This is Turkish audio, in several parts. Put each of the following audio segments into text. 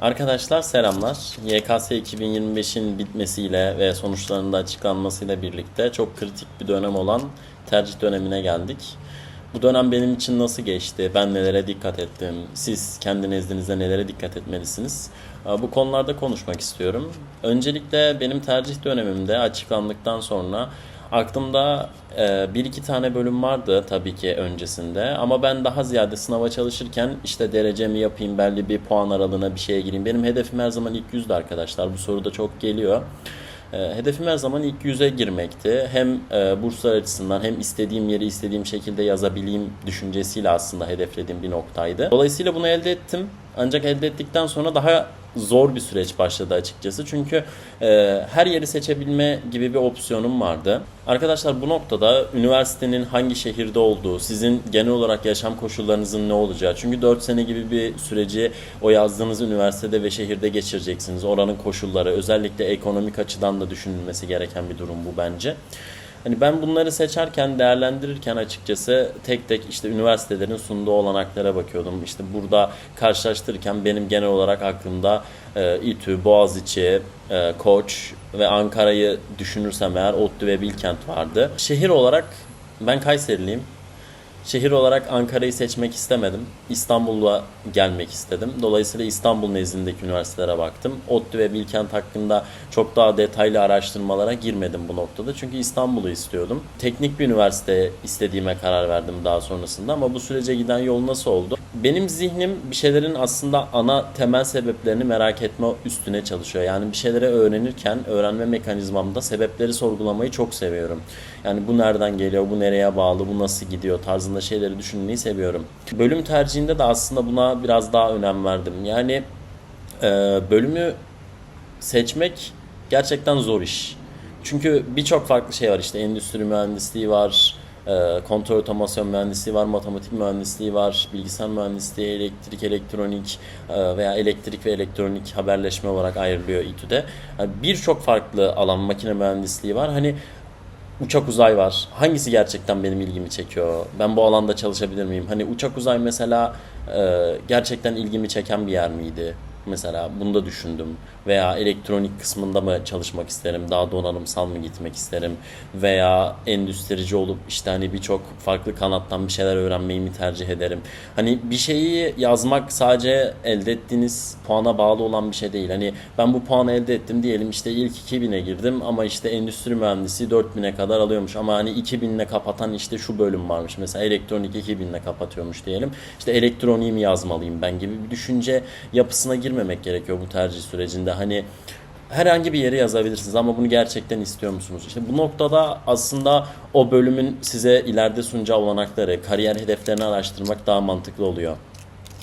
Arkadaşlar selamlar. YKS 2025'in bitmesiyle ve sonuçlarının da açıklanmasıyla birlikte çok kritik bir dönem olan tercih dönemine geldik. Bu dönem benim için nasıl geçti? Ben nelere dikkat ettim? Siz kendi nezdinizde nelere dikkat etmelisiniz? Bu konularda konuşmak istiyorum. Öncelikle benim tercih dönemimde açıklandıktan sonra aklımda e, bir iki tane bölüm vardı tabii ki öncesinde ama ben daha ziyade sınava çalışırken işte derecemi yapayım belli bir puan aralığına bir şeye gireyim. Benim hedefim her zaman ilk yüzde arkadaşlar. Bu soru da çok geliyor. E, Hedefim her zaman ilk yüze girmekti. Hem e, burslar açısından hem istediğim yeri istediğim şekilde yazabileyim düşüncesiyle aslında hedeflediğim bir noktaydı. Dolayısıyla bunu elde ettim. Ancak elde ettikten sonra daha zor bir süreç başladı açıkçası. Çünkü e, her yeri seçebilme gibi bir opsiyonum vardı. Arkadaşlar bu noktada üniversitenin hangi şehirde olduğu, sizin genel olarak yaşam koşullarınızın ne olacağı. Çünkü 4 sene gibi bir süreci o yazdığınız üniversitede ve şehirde geçireceksiniz. Oranın koşulları, özellikle ekonomik açıdan da düşünülmesi gereken bir durum bu bence. Hani ben bunları seçerken, değerlendirirken açıkçası tek tek işte üniversitelerin sunduğu olanaklara bakıyordum. İşte burada karşılaştırırken benim genel olarak aklımda e, İTÜ, Boğaziçi, e, Koç ve Ankara'yı düşünürsem eğer ODTÜ ve Bilkent vardı. Şehir olarak ben Kayseriliyim. Şehir olarak Ankara'yı seçmek istemedim. İstanbul'a gelmek istedim. Dolayısıyla İstanbul nezdindeki üniversitelere baktım. ODTÜ ve Bilkent hakkında çok daha detaylı araştırmalara girmedim bu noktada. Çünkü İstanbul'u istiyordum. Teknik bir üniversite istediğime karar verdim daha sonrasında ama bu sürece giden yol nasıl oldu? Benim zihnim bir şeylerin aslında ana temel sebeplerini merak etme üstüne çalışıyor. Yani bir şeyleri öğrenirken öğrenme mekanizmamda sebepleri sorgulamayı çok seviyorum. Yani bu nereden geliyor, bu nereye bağlı, bu nasıl gidiyor tarzında şeyleri düşünmeyi seviyorum. Bölüm tercihinde de aslında buna biraz daha önem verdim. Yani e, bölümü seçmek gerçekten zor iş. Çünkü birçok farklı şey var işte endüstri mühendisliği var, kontrol otomasyon mühendisliği var, matematik mühendisliği var, bilgisayar mühendisliği, elektrik, elektronik e, veya elektrik ve elektronik haberleşme olarak ayrılıyor İTÜ'de. Yani birçok farklı alan makine mühendisliği var. Hani uçak uzay var. Hangisi gerçekten benim ilgimi çekiyor? Ben bu alanda çalışabilir miyim? Hani uçak uzay mesela e, gerçekten ilgimi çeken bir yer miydi? Mesela bunu da düşündüm. Veya elektronik kısmında mı çalışmak isterim? Daha donanımsal mı gitmek isterim? Veya endüstrici olup işte hani birçok farklı kanattan bir şeyler öğrenmeyi mi tercih ederim? Hani bir şeyi yazmak sadece elde ettiğiniz puana bağlı olan bir şey değil. Hani ben bu puanı elde ettim diyelim işte ilk 2000'e girdim ama işte endüstri mühendisi 4000'e kadar alıyormuş. Ama hani 2000'le kapatan işte şu bölüm varmış. Mesela elektronik 2000'le kapatıyormuş diyelim. İşte elektroniği mi yazmalıyım ben gibi bir düşünce yapısına girmemek gerekiyor bu tercih sürecinde. Hani herhangi bir yere yazabilirsiniz ama bunu gerçekten istiyor musunuz? İşte bu noktada aslında o bölümün size ileride sunacağı olanakları, kariyer hedeflerini araştırmak daha mantıklı oluyor.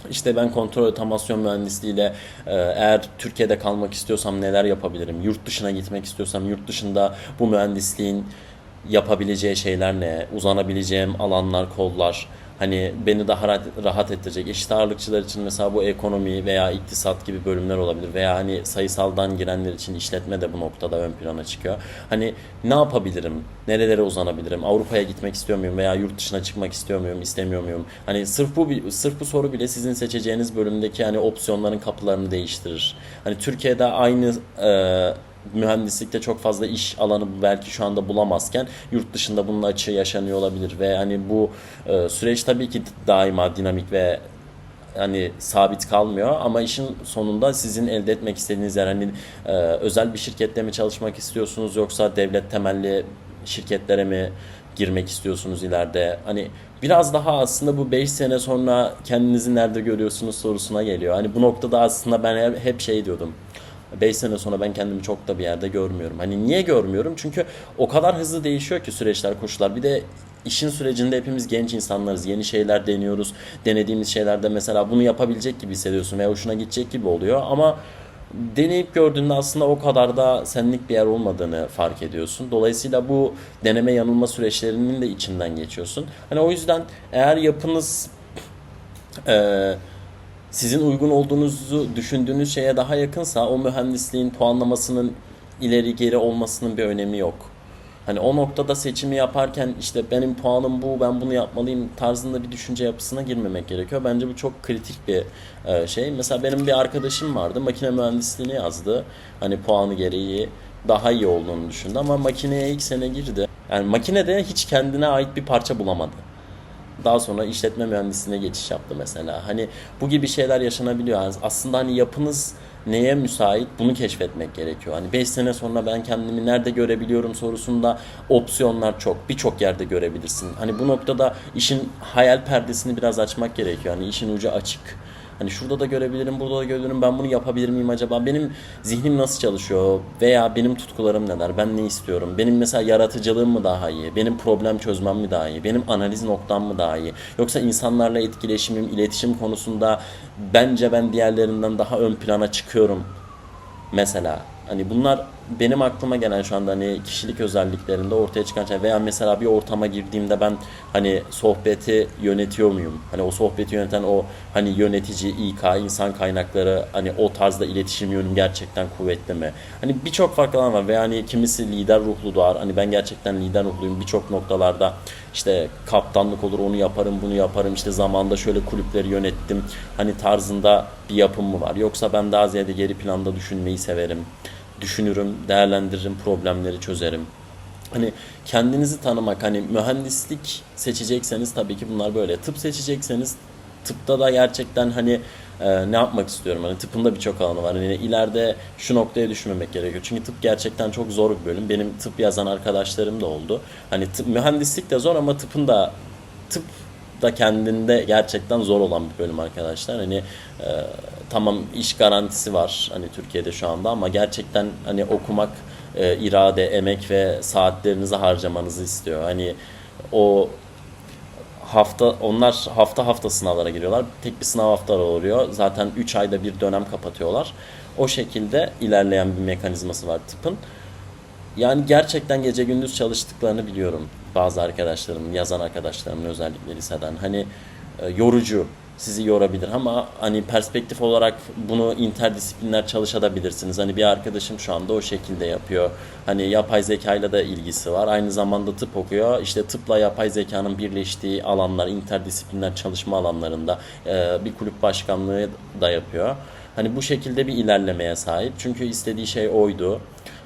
İşte ben kontrol otomasyon mühendisliğiyle e, eğer Türkiye'de kalmak istiyorsam neler yapabilirim? Yurt dışına gitmek istiyorsam yurt dışında bu mühendisliğin yapabileceği şeyler ne? Uzanabileceğim alanlar, kollar. Hani beni daha rahat, rahat ettirecek. Eşit ağırlıkçılar için mesela bu ekonomi veya iktisat gibi bölümler olabilir. Veya hani sayısaldan girenler için işletme de bu noktada ön plana çıkıyor. Hani ne yapabilirim? Nerelere uzanabilirim? Avrupa'ya gitmek istiyor muyum? Veya yurt dışına çıkmak istiyor muyum? istemiyor muyum? Hani sırf bu sırf bu soru bile sizin seçeceğiniz bölümdeki hani opsiyonların kapılarını değiştirir. Hani Türkiye'de aynı e, mühendislikte çok fazla iş alanı belki şu anda bulamazken yurt dışında bunun açığı yaşanıyor olabilir ve hani bu e, süreç tabii ki daima dinamik ve hani sabit kalmıyor ama işin sonunda sizin elde etmek istediğiniz yer hani e, özel bir şirkette mi çalışmak istiyorsunuz yoksa devlet temelli şirketlere mi girmek istiyorsunuz ileride? Hani biraz daha aslında bu 5 sene sonra kendinizi nerede görüyorsunuz sorusuna geliyor. Hani bu noktada aslında ben hep- şey diyordum. 5 sene sonra ben kendimi çok da bir yerde görmüyorum. Hani niye görmüyorum? Çünkü o kadar hızlı değişiyor ki süreçler, koşullar. Bir de işin sürecinde hepimiz genç insanlarız. Yeni şeyler deniyoruz. Denediğimiz şeylerde mesela bunu yapabilecek gibi hissediyorsun veya hoşuna gidecek gibi oluyor. Ama deneyip gördüğünde aslında o kadar da senlik bir yer olmadığını fark ediyorsun. Dolayısıyla bu deneme yanılma süreçlerinin de içinden geçiyorsun. Hani o yüzden eğer yapınız eee sizin uygun olduğunuzu düşündüğünüz şeye daha yakınsa o mühendisliğin puanlamasının ileri geri olmasının bir önemi yok. Hani o noktada seçimi yaparken işte benim puanım bu, ben bunu yapmalıyım tarzında bir düşünce yapısına girmemek gerekiyor. Bence bu çok kritik bir e, şey. Mesela benim bir arkadaşım vardı, makine mühendisliğini yazdı. Hani puanı gereği daha iyi olduğunu düşündü ama makineye ilk sene girdi. Yani makinede hiç kendine ait bir parça bulamadı. Daha sonra işletme mühendisliğine geçiş yaptı mesela. Hani bu gibi şeyler yaşanabiliyor. Yani aslında hani yapınız neye müsait bunu keşfetmek gerekiyor. Hani 5 sene sonra ben kendimi nerede görebiliyorum sorusunda opsiyonlar çok. Birçok yerde görebilirsin. Hani bu noktada işin hayal perdesini biraz açmak gerekiyor. Hani işin ucu açık. Hani şurada da görebilirim, burada da görebilirim. Ben bunu yapabilir miyim acaba? Benim zihnim nasıl çalışıyor? Veya benim tutkularım neler? Ben ne istiyorum? Benim mesela yaratıcılığım mı daha iyi? Benim problem çözmem mi daha iyi? Benim analiz noktam mı daha iyi? Yoksa insanlarla etkileşimim, iletişim konusunda bence ben diğerlerinden daha ön plana çıkıyorum mesela. Hani bunlar benim aklıma gelen şu anda hani kişilik özelliklerinde ortaya çıkan şey veya mesela bir ortama girdiğimde ben hani sohbeti yönetiyor muyum? Hani o sohbeti yöneten o hani yönetici, İK, insan kaynakları hani o tarzda iletişim yönüm gerçekten kuvvetli mi? Hani birçok farklı alan var ve hani kimisi lider ruhlu doğar. Hani ben gerçekten lider ruhluyum birçok noktalarda işte kaptanlık olur onu yaparım bunu yaparım işte zamanda şöyle kulüpleri yönettim hani tarzında bir yapım mı var yoksa ben daha ziyade geri planda düşünmeyi severim düşünürüm değerlendiririm problemleri çözerim. Hani kendinizi tanımak hani mühendislik seçecekseniz tabii ki bunlar böyle. Tıp seçecekseniz tıpta da gerçekten hani e, ne yapmak istiyorum? Hani tıpın da birçok alanı var. Hani ileride şu noktaya düşmemek gerekiyor. Çünkü tıp gerçekten çok zor bir bölüm. Benim tıp yazan arkadaşlarım da oldu. Hani tıp, mühendislik de zor ama tıpın da tıp da kendinde gerçekten zor olan bir bölüm arkadaşlar hani e, tamam iş garantisi var hani Türkiye'de şu anda ama gerçekten hani okumak e, irade emek ve saatlerinizi harcamanızı istiyor hani o hafta onlar hafta hafta sınavlara giriyorlar. Tek bir sınav haftaları oluyor. Zaten 3 ayda bir dönem kapatıyorlar. O şekilde ilerleyen bir mekanizması var tıpın. Yani gerçekten gece gündüz çalıştıklarını biliyorum. Bazı arkadaşlarım, yazan arkadaşlarımın özellikle liseden. Hani e, yorucu, sizi yorabilir ama hani perspektif olarak bunu interdisipliner çalışabilirsiniz. Hani bir arkadaşım şu anda o şekilde yapıyor. Hani yapay zekayla da ilgisi var. Aynı zamanda tıp okuyor. İşte tıpla yapay zekanın birleştiği alanlar, interdisipliner çalışma alanlarında e, bir kulüp başkanlığı da yapıyor. Hani bu şekilde bir ilerlemeye sahip. Çünkü istediği şey oydu.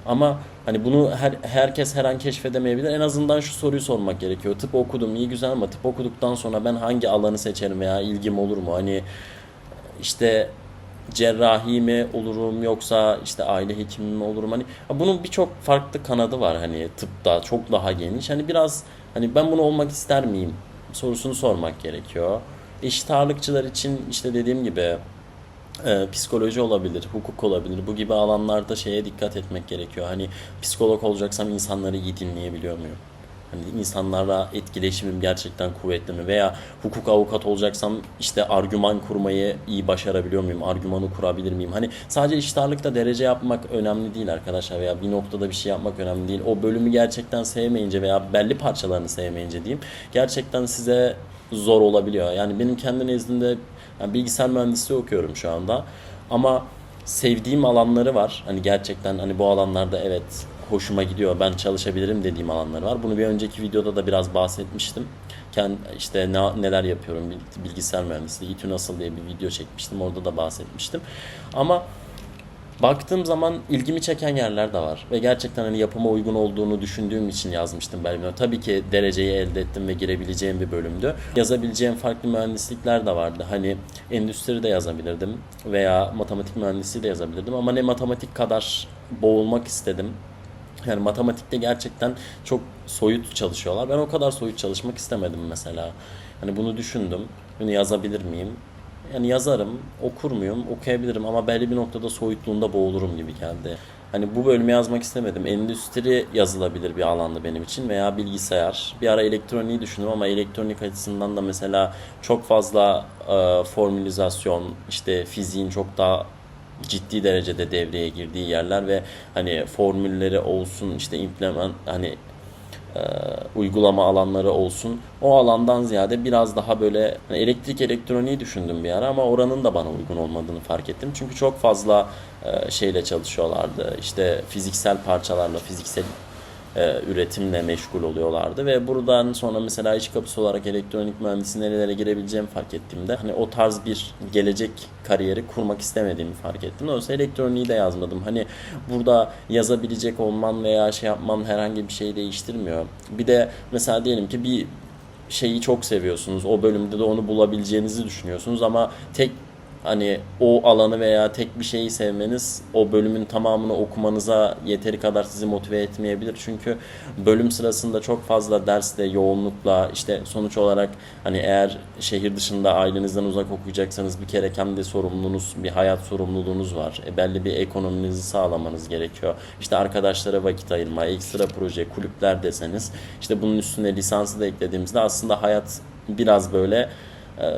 Ama hani bunu her, herkes her an keşfedemeyebilir. En azından şu soruyu sormak gerekiyor. Tıp okudum iyi güzel ama tıp okuduktan sonra ben hangi alanı seçerim veya ilgim olur mu? Hani işte cerrahi mi olurum yoksa işte aile hekimi mi olurum hani bunun birçok farklı kanadı var hani tıpta çok daha geniş hani biraz hani ben bunu olmak ister miyim sorusunu sormak gerekiyor. Eşit ağırlıkçılar için işte dediğim gibi e, psikoloji olabilir, hukuk olabilir. Bu gibi alanlarda şeye dikkat etmek gerekiyor. Hani psikolog olacaksam insanları iyi dinleyebiliyor muyum? Hani insanlarla etkileşimim gerçekten kuvvetli mi? Veya hukuk avukat olacaksam işte argüman kurmayı iyi başarabiliyor muyum? Argümanı kurabilir miyim? Hani sadece iştarlıkta derece yapmak önemli değil arkadaşlar veya bir noktada bir şey yapmak önemli değil. O bölümü gerçekten sevmeyince veya belli parçalarını sevmeyince diyeyim gerçekten size zor olabiliyor. Yani benim kendi nezdimde yani bilgisayar mühendisliği okuyorum şu anda. Ama sevdiğim alanları var. Hani gerçekten hani bu alanlarda evet hoşuma gidiyor. Ben çalışabilirim dediğim alanları var. Bunu bir önceki videoda da biraz bahsetmiştim. Kend, işte ne, neler yapıyorum bilgisayar mühendisliği, İTÜ nasıl diye bir video çekmiştim. Orada da bahsetmiştim. Ama Baktığım zaman ilgimi çeken yerler de var ve gerçekten hani yapıma uygun olduğunu düşündüğüm için yazmıştım bölümü. Tabii ki dereceyi elde ettim ve girebileceğim bir bölümdü. Yazabileceğim farklı mühendislikler de vardı. Hani endüstri de yazabilirdim veya matematik mühendisliği de yazabilirdim ama ne matematik kadar boğulmak istedim. Yani matematikte gerçekten çok soyut çalışıyorlar. Ben o kadar soyut çalışmak istemedim mesela. Hani bunu düşündüm. Bunu yazabilir miyim? Yani yazarım, okur muyum? Okuyabilirim ama belli bir noktada soyutluğunda boğulurum gibi geldi. Hani bu bölümü yazmak istemedim. Endüstri yazılabilir bir alandı benim için veya bilgisayar. Bir ara elektroniği düşündüm ama elektronik açısından da mesela çok fazla e, formülizasyon, işte fiziğin çok daha ciddi derecede devreye girdiği yerler ve hani formülleri olsun işte implement hani e, uygulama alanları olsun. O alandan ziyade biraz daha böyle hani elektrik elektroniği düşündüm bir ara ama oranın da bana uygun olmadığını fark ettim. Çünkü çok fazla e, şeyle çalışıyorlardı. İşte fiziksel parçalarla, fiziksel e, üretimle meşgul oluyorlardı ve buradan sonra mesela iş kapısı olarak elektronik mühendisi nerelere girebileceğimi fark ettiğimde hani o tarz bir gelecek kariyeri kurmak istemediğimi fark ettim. Dolayısıyla elektroniği de yazmadım. Hani burada yazabilecek olman veya şey yapman herhangi bir şey değiştirmiyor. Bir de mesela diyelim ki bir şeyi çok seviyorsunuz. O bölümde de onu bulabileceğinizi düşünüyorsunuz ama tek hani o alanı veya tek bir şeyi sevmeniz o bölümün tamamını okumanıza yeteri kadar sizi motive etmeyebilir. Çünkü bölüm sırasında çok fazla dersle, yoğunlukla işte sonuç olarak hani eğer şehir dışında ailenizden uzak okuyacaksanız bir kere kendi sorumluluğunuz, bir hayat sorumluluğunuz var. E, belli bir ekonominizi sağlamanız gerekiyor. İşte arkadaşlara vakit ayırma, ekstra proje, kulüpler deseniz işte bunun üstüne lisansı da eklediğimizde aslında hayat biraz böyle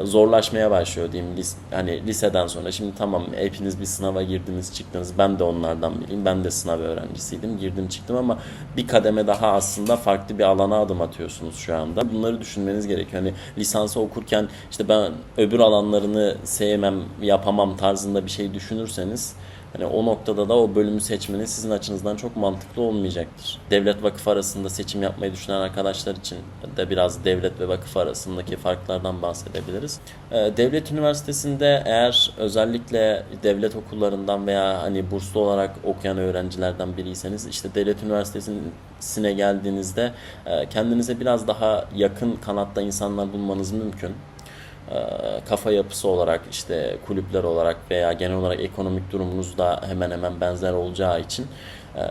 zorlaşmaya başlıyor diyeyim. Lis, hani liseden sonra şimdi tamam hepiniz bir sınava girdiniz çıktınız. Ben de onlardan biriyim. Ben de sınav öğrencisiydim. Girdim çıktım. Ama bir kademe daha aslında farklı bir alana adım atıyorsunuz şu anda. Bunları düşünmeniz gerekiyor. Hani lisansı okurken işte ben öbür alanlarını sevmem yapamam tarzında bir şey düşünürseniz Hani o noktada da o bölümü seçmeniz sizin açınızdan çok mantıklı olmayacaktır. Devlet vakıf arasında seçim yapmayı düşünen arkadaşlar için de biraz devlet ve vakıf arasındaki farklardan bahsedebiliriz. Ee, Devlet üniversitesinde eğer özellikle devlet okullarından veya hani burslu olarak okuyan öğrencilerden biriyseniz işte devlet üniversitesine geldiğinizde e, kendinize biraz daha yakın kanatta insanlar bulmanız mümkün e, kafa yapısı olarak işte kulüpler olarak veya genel olarak ekonomik durumunuz da hemen hemen benzer olacağı için e,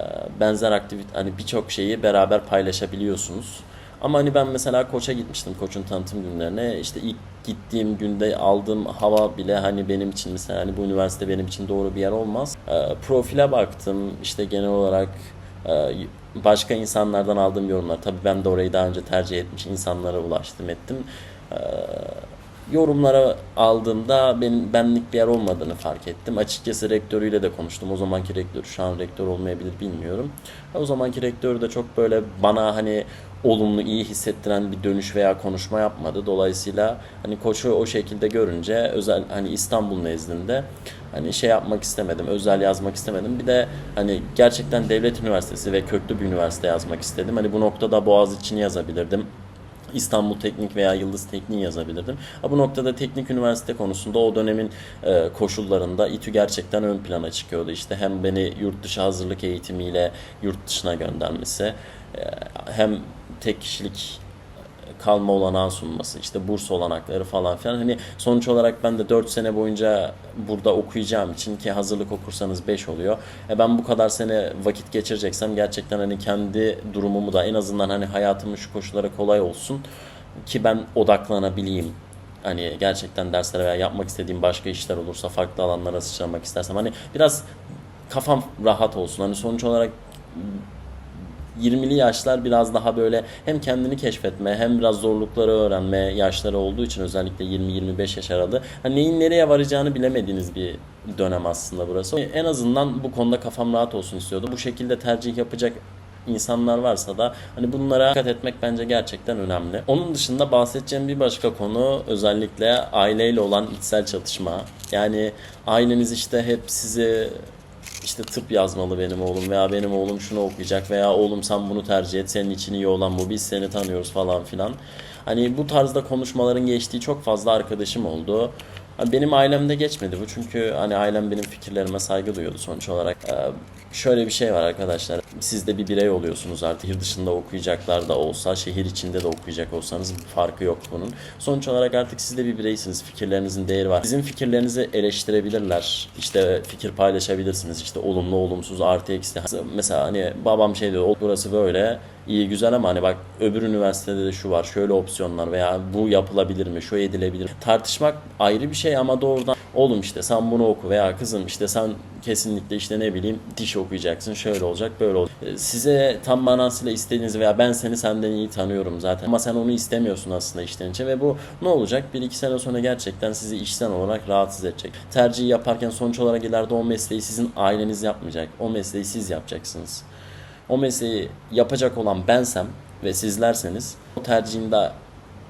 benzer aktivite hani birçok şeyi beraber paylaşabiliyorsunuz. Ama hani ben mesela Koç'a gitmiştim Koç'un tanıtım günlerine. İşte ilk gittiğim günde aldığım hava bile hani benim için mesela hani bu üniversite benim için doğru bir yer olmaz. E, profile baktım işte genel olarak e, başka insanlardan aldığım yorumlar. Tabii ben de orayı daha önce tercih etmiş insanlara ulaştım ettim. E, yorumlara aldığımda benim benlik bir yer olmadığını fark ettim. Açıkçası rektörüyle de konuştum. O zamanki rektör şu an rektör olmayabilir bilmiyorum. O zamanki rektör de çok böyle bana hani olumlu iyi hissettiren bir dönüş veya konuşma yapmadı. Dolayısıyla hani koçu o şekilde görünce özel hani İstanbul nezdinde hani şey yapmak istemedim. Özel yazmak istemedim. Bir de hani gerçekten devlet üniversitesi ve köklü bir üniversite yazmak istedim. Hani bu noktada Boğaziçi'ni yazabilirdim. İstanbul Teknik veya Yıldız Teknik yazabilirdim. Bu noktada teknik üniversite konusunda o dönemin e, koşullarında İTÜ gerçekten ön plana çıkıyordu. İşte hem beni yurt dışı hazırlık eğitimiyle yurt dışına göndermesi e, hem tek kişilik kalma olanağı sunması, işte burs olanakları falan filan. Hani sonuç olarak ben de 4 sene boyunca burada okuyacağım için ki hazırlık okursanız 5 oluyor. E ben bu kadar sene vakit geçireceksem gerçekten hani kendi durumumu da en azından hani hayatımın şu koşullara kolay olsun ki ben odaklanabileyim. Hani gerçekten derslere veya yapmak istediğim başka işler olursa farklı alanlara sıçramak istersem hani biraz kafam rahat olsun. Hani sonuç olarak 20'li yaşlar biraz daha böyle hem kendini keşfetme hem biraz zorlukları öğrenme yaşları olduğu için özellikle 20-25 yaş aralığı hani neyin nereye varacağını bilemediğiniz bir dönem aslında burası. En azından bu konuda kafam rahat olsun istiyordum. Bu şekilde tercih yapacak insanlar varsa da hani bunlara dikkat etmek bence gerçekten önemli. Onun dışında bahsedeceğim bir başka konu özellikle aileyle olan içsel çatışma. Yani aileniz işte hep sizi işte tıp yazmalı benim oğlum veya benim oğlum şunu okuyacak veya oğlum sen bunu tercih et senin için iyi olan bu biz seni tanıyoruz falan filan. Hani bu tarzda konuşmaların geçtiği çok fazla arkadaşım oldu. Benim ailemde geçmedi bu çünkü hani ailem benim fikirlerime saygı duyuyordu sonuç olarak. Ee, şöyle bir şey var arkadaşlar. Siz de bir birey oluyorsunuz artık. Şehir dışında okuyacaklar da olsa, şehir içinde de okuyacak olsanız farkı yok bunun. Sonuç olarak artık siz de bir bireysiniz. Fikirlerinizin değeri var. Sizin fikirlerinizi eleştirebilirler. İşte fikir paylaşabilirsiniz. İşte olumlu, olumsuz, artı eksi. Mesela hani babam şey diyor, burası böyle iyi güzel ama hani bak öbür üniversitede de şu var şöyle opsiyonlar veya bu yapılabilir mi şu edilebilir mi? tartışmak ayrı bir şey ama doğrudan oğlum işte sen bunu oku veya kızım işte sen kesinlikle işte ne bileyim diş okuyacaksın şöyle olacak böyle olacak. Size tam manasıyla istediğiniz veya ben seni senden iyi tanıyorum zaten ama sen onu istemiyorsun aslında işten içe ve bu ne olacak? Bir iki sene sonra gerçekten sizi işten olarak rahatsız edecek. Tercih yaparken sonuç olarak ileride o mesleği sizin aileniz yapmayacak. O mesleği siz yapacaksınız o mesleği yapacak olan bensem ve sizlerseniz o tercihinde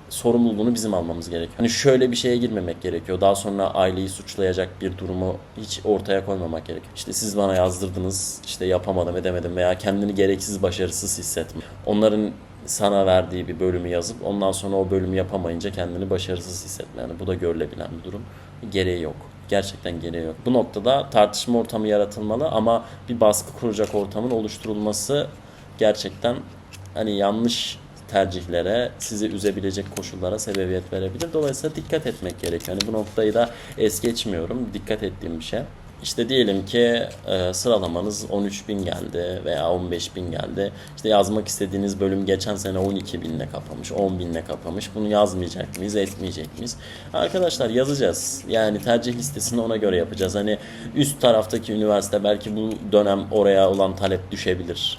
sorumluluğunu bizim almamız gerekiyor. Hani şöyle bir şeye girmemek gerekiyor. Daha sonra aileyi suçlayacak bir durumu hiç ortaya koymamak gerekiyor. İşte siz bana yazdırdınız, işte yapamadım edemedim veya kendini gereksiz başarısız hissetme. Onların sana verdiği bir bölümü yazıp ondan sonra o bölümü yapamayınca kendini başarısız hissetme. Yani bu da görülebilen bir durum. Gereği yok. Gerçekten gereği yok. Bu noktada tartışma ortamı yaratılmalı ama bir baskı kuracak ortamın oluşturulması gerçekten hani yanlış tercihlere, sizi üzebilecek koşullara sebebiyet verebilir. Dolayısıyla dikkat etmek gerekiyor. Yani bu noktayı da es geçmiyorum. Dikkat ettiğim bir şey. İşte diyelim ki e, sıralamanız 13.000 geldi veya 15.000 geldi. İşte yazmak istediğiniz bölüm geçen sene 12.000'le kapamış, 10.000'le kapamış. Bunu yazmayacak mıyız, etmeyecek miyiz? Arkadaşlar yazacağız. Yani tercih listesini ona göre yapacağız. Hani üst taraftaki üniversite belki bu dönem oraya olan talep düşebilir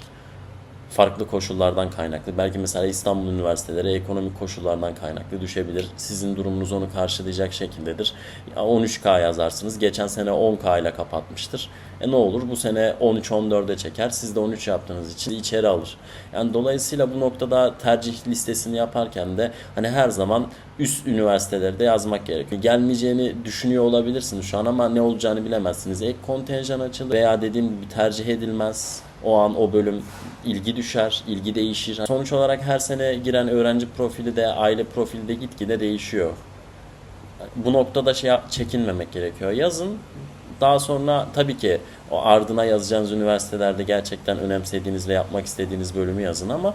farklı koşullardan kaynaklı. Belki mesela İstanbul Üniversiteleri ekonomik koşullardan kaynaklı düşebilir. Sizin durumunuz onu karşılayacak şekildedir. Ya 13K yazarsınız. Geçen sene 10K ile kapatmıştır. E ne olur bu sene 13-14'e çeker. Siz de 13 yaptığınız için içeri alır. Yani dolayısıyla bu noktada tercih listesini yaparken de hani her zaman üst üniversitelerde yazmak gerekiyor. Gelmeyeceğini düşünüyor olabilirsiniz şu an ama ne olacağını bilemezsiniz. Ek kontenjan açılır veya dediğim gibi tercih edilmez. O an o bölüm ilgi düşer, ilgi değişir. Sonuç olarak her sene giren öğrenci profili de aile profili de gitgide değişiyor. Bu noktada şey çekinmemek gerekiyor. Yazın daha sonra tabii ki o ardına yazacağınız üniversitelerde gerçekten önemsediğiniz ve yapmak istediğiniz bölümü yazın ama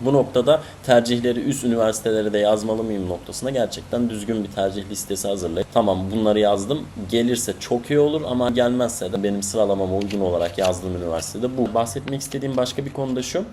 bu noktada tercihleri üst üniversitelere de yazmalı mıyım noktasında gerçekten düzgün bir tercih listesi hazırlayıp tamam bunları yazdım gelirse çok iyi olur ama gelmezse de benim sıralamama uygun olarak yazdığım üniversitede bu. Bahsetmek istediğim başka bir konu da şu.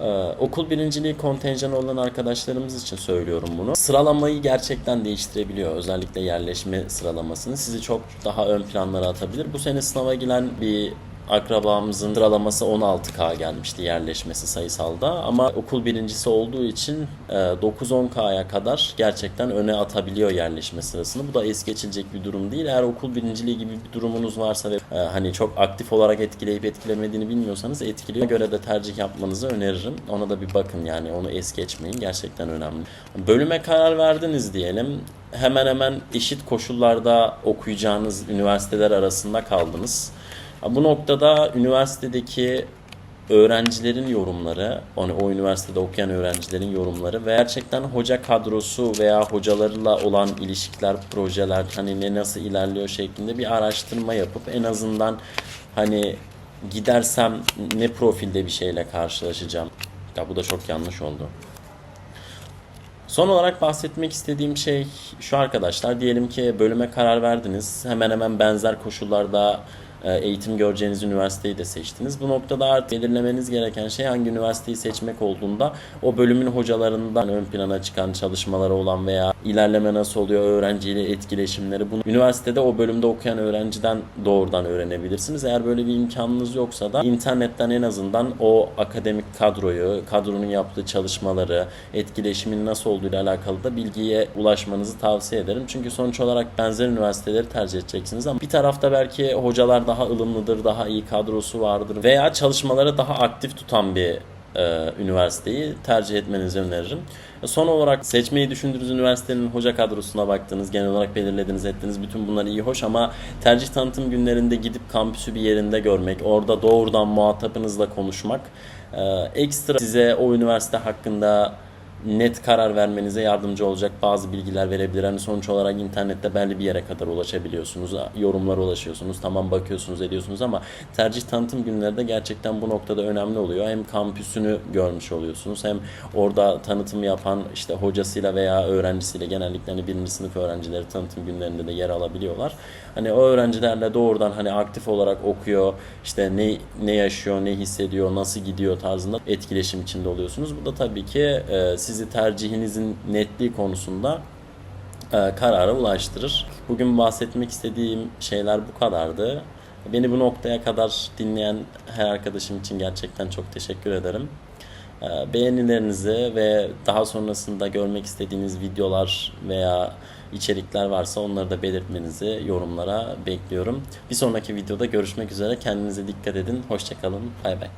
Ee, okul birinciliği kontenjanı olan arkadaşlarımız için söylüyorum bunu. Sıralamayı gerçekten değiştirebiliyor. Özellikle yerleşme sıralamasını. Sizi çok daha ön planlara atabilir. Bu sene sınava giren bir akrabamızın sıralaması 16K gelmişti yerleşmesi sayısalda ama okul birincisi olduğu için e, 9-10K'ya kadar gerçekten öne atabiliyor yerleşme sırasını. Bu da es geçilecek bir durum değil. Eğer okul birinciliği gibi bir durumunuz varsa ve e, hani çok aktif olarak etkileyip etkilemediğini bilmiyorsanız etkiliyor. Ona göre de tercih yapmanızı öneririm. Ona da bir bakın yani onu es geçmeyin. Gerçekten önemli. Bölüme karar verdiniz diyelim. Hemen hemen eşit koşullarda okuyacağınız üniversiteler arasında kaldınız. Bu noktada üniversitedeki öğrencilerin yorumları, hani o üniversitede okuyan öğrencilerin yorumları ve gerçekten hoca kadrosu veya hocalarla olan ilişkiler, projeler hani ne nasıl ilerliyor şeklinde bir araştırma yapıp en azından hani gidersem ne profilde bir şeyle karşılaşacağım. Ya bu da çok yanlış oldu. Son olarak bahsetmek istediğim şey şu arkadaşlar. Diyelim ki bölüme karar verdiniz. Hemen hemen benzer koşullarda eğitim göreceğiniz üniversiteyi de seçtiniz. Bu noktada artık belirlemeniz gereken şey hangi üniversiteyi seçmek olduğunda o bölümün hocalarından ön plana çıkan çalışmaları olan veya ilerleme nasıl oluyor, öğrenciyle etkileşimleri bunu üniversitede o bölümde okuyan öğrenciden doğrudan öğrenebilirsiniz. Eğer böyle bir imkanınız yoksa da internetten en azından o akademik kadroyu, kadronun yaptığı çalışmaları, etkileşimin nasıl olduğu ile alakalı da bilgiye ulaşmanızı tavsiye ederim. Çünkü sonuç olarak benzer üniversiteleri tercih edeceksiniz ama bir tarafta belki hocalar daha ılımlıdır, daha iyi kadrosu vardır veya çalışmaları daha aktif tutan bir e, üniversiteyi tercih etmenizi öneririm. Son olarak seçmeyi düşündüğünüz üniversitenin hoca kadrosuna baktınız, genel olarak belirlediniz, ettiniz. Bütün bunlar iyi hoş ama tercih tanıtım günlerinde gidip kampüsü bir yerinde görmek, orada doğrudan muhatabınızla konuşmak e, ekstra size o üniversite hakkında net karar vermenize yardımcı olacak bazı bilgiler verebilir. Hani sonuç olarak internette belli bir yere kadar ulaşabiliyorsunuz. Yorumlara ulaşıyorsunuz. Tamam bakıyorsunuz ediyorsunuz ama tercih tanıtım günleri de gerçekten bu noktada önemli oluyor. Hem kampüsünü görmüş oluyorsunuz hem orada tanıtım yapan işte hocasıyla veya öğrencisiyle genellikle hani birinci sınıf öğrencileri tanıtım günlerinde de yer alabiliyorlar. Hani o öğrencilerle doğrudan hani aktif olarak okuyor, işte ne ne yaşıyor, ne hissediyor, nasıl gidiyor tarzında etkileşim içinde oluyorsunuz. Bu da tabii ki e, sizi tercihinizin netliği konusunda e, karara ulaştırır. Bugün bahsetmek istediğim şeyler bu kadardı. Beni bu noktaya kadar dinleyen her arkadaşım için gerçekten çok teşekkür ederim. E, Beğenilerinizi ve daha sonrasında görmek istediğiniz videolar veya içerikler varsa onları da belirtmenizi yorumlara bekliyorum. Bir sonraki videoda görüşmek üzere. Kendinize dikkat edin. Hoşçakalın. Bay bay.